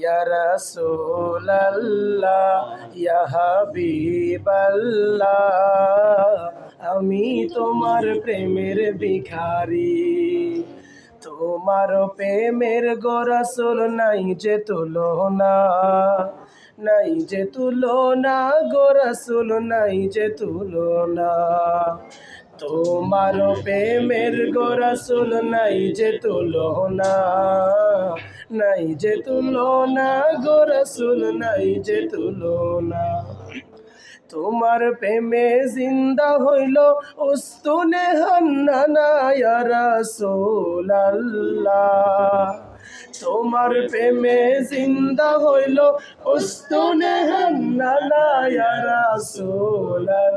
ইয়া রাসূলুল্লাহ আমি তোমার প্রেমের ভিখারি। তোমার প্রেমের গোরসুল নাই যে তুলনা, নাই যে তুলনা গোরসুল নাই যে তুলনা। তোমার প্রেমের গোরসুল নাই যে তুলনা, নাই যে তুলনা গোরসুল নাই যে তুলনা। তোমার প্রেমে জিন্দা হইল উস্তুনে হান্নানা ইয়া রাসূলুল্লাহ তোমার প্রেমে জিন্দা হইল উস্তুনে হান্নানা ইয়া রাসূলুল্লাহ